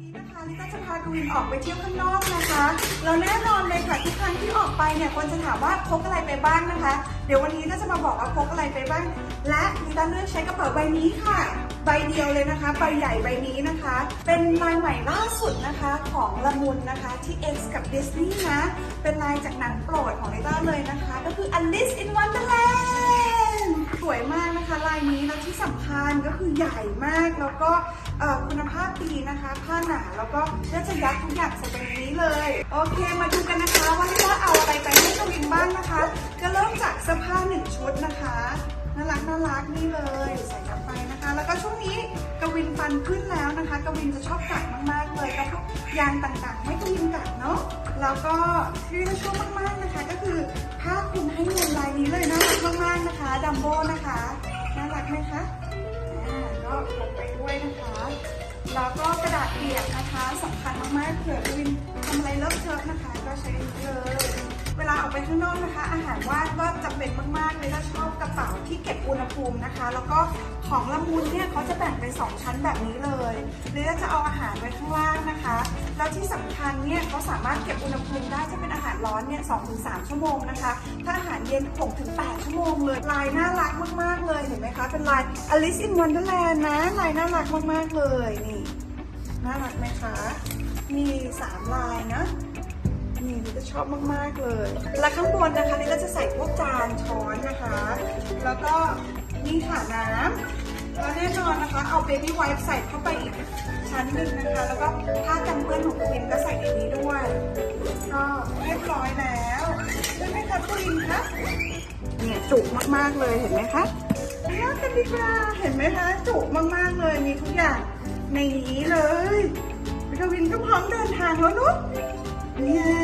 นี้นะคะลิต้าจะพากวินออกไปเที่ยวข้างนอกนะคะแล้วแน่นอนเลยค่ะทุกครั้งที่ออกไปเนี่ยคนจะถามว่าพกอะไรไปบ้างนะคะ เดี๋ยววันนี้ก็จะมาบอกว่าพกอะไรไปบ้าง และลิต้าเลือกใช้กระเป๋าใบนี้ค่ะ ใบเดียวเลยนะคะ ใบใหญ่ใบนี้นะคะ เป็นลายใหม่ล่าสุดนะคะของละมุนนะคะที่ X กับ Disney นะ เป็นลายจากหนังโปรดของลิต้าเลยนะคะ ก็คือ Alice in Wonderland สวยมากนะคะลายนี้แล้วที่สำคัญก็คือใหญ่มากแล้วก็ ดีนะคะผ้าหนาแล้วก็จะยัดทุกอย่างใส่ไปในนี้เลย โอเคมาดูกันนะคะว่าลิต้าเอาอะไรไปให้กวินบ้างนะคะ ก็เริ่มจากเสื้อผ้าหนึ่งชุดนะคะน่ารักน่ารักนี่เลย ใส่กลับไปนะคะ แล้วก็ช่วงนี้กวินฟันขึ้นแล้วนะคะ กวินจะชอบกัดมากๆเลยก็พวกยางต่างๆให้กวินกัดเนาะแล้วก็ที่เราชอบมากๆนะคะ ก็คือผ้าคลุมให้นวลลายนี้เลยน่ารักมากๆนะคะดัมโบนะคะน่ารักไหมคะอ่าก็ลงไปด้วยนะคะ แล้วก็กระดาษเปียกนะคะสำคัญมากๆเผื่อวินทำอะไรเลอะเทอะนะคะ ก็ใช้อันนี้เลยเวลาอ ข้างนอกนะคะ อาหารว่างก็จำเป็นมากๆเลยถ้าชอบกระเป๋าที่เก็บอุณหภูมินะคะ แล้วก็ของละมุนเนี่ยเขาจะแบ่งเป็นสองชั้นแบบนี้เลยหรือจะเอาอาหารไว้ข้างล่างนะคะ แล้วที่สำคัญเนี่ยเขาสามารถเก็บอุณหภูมิได้จะเป็นอาหารร้อนเนี่ยสองถึงสามชั่วโมงนะคะ ถ้าอาหารเย็นหกถึงแปดชั่วโมงเลย ลายน่ารักมากๆเลยเห็นไหมคะ เป็นลาย Alice in Wonderland นะ ลายน่ารักมากๆเลยนี่ น่ารักไหมคะ มีสามลายนะ จะชอบมากๆเลย และข้างบนนะคะลิจะใส่พวกจานช้อนนะคะ แล้วก็นี่ค่ะน้ำแล้วแน่นอนนะคะ เอาเบบี้ไวท์ใส่เข้าไปอีกชั้นหนึ่งนะคะ แล้วก็ผ้ากันเปื้อนของกวินก็ใส่ในนี้ด้วย ก็เรียบร้อยแล้วใช่ไหมคะกวินคะเนี่ยจุกมากๆเลยเห็นไหมคะไปเล่ากันดีกว่าเห็นไหมคะ จุกมากๆเลยมีทุกอย่างในนี้เลยกวินก็พร้อมเดินทางแล้วเนุ๊กเย้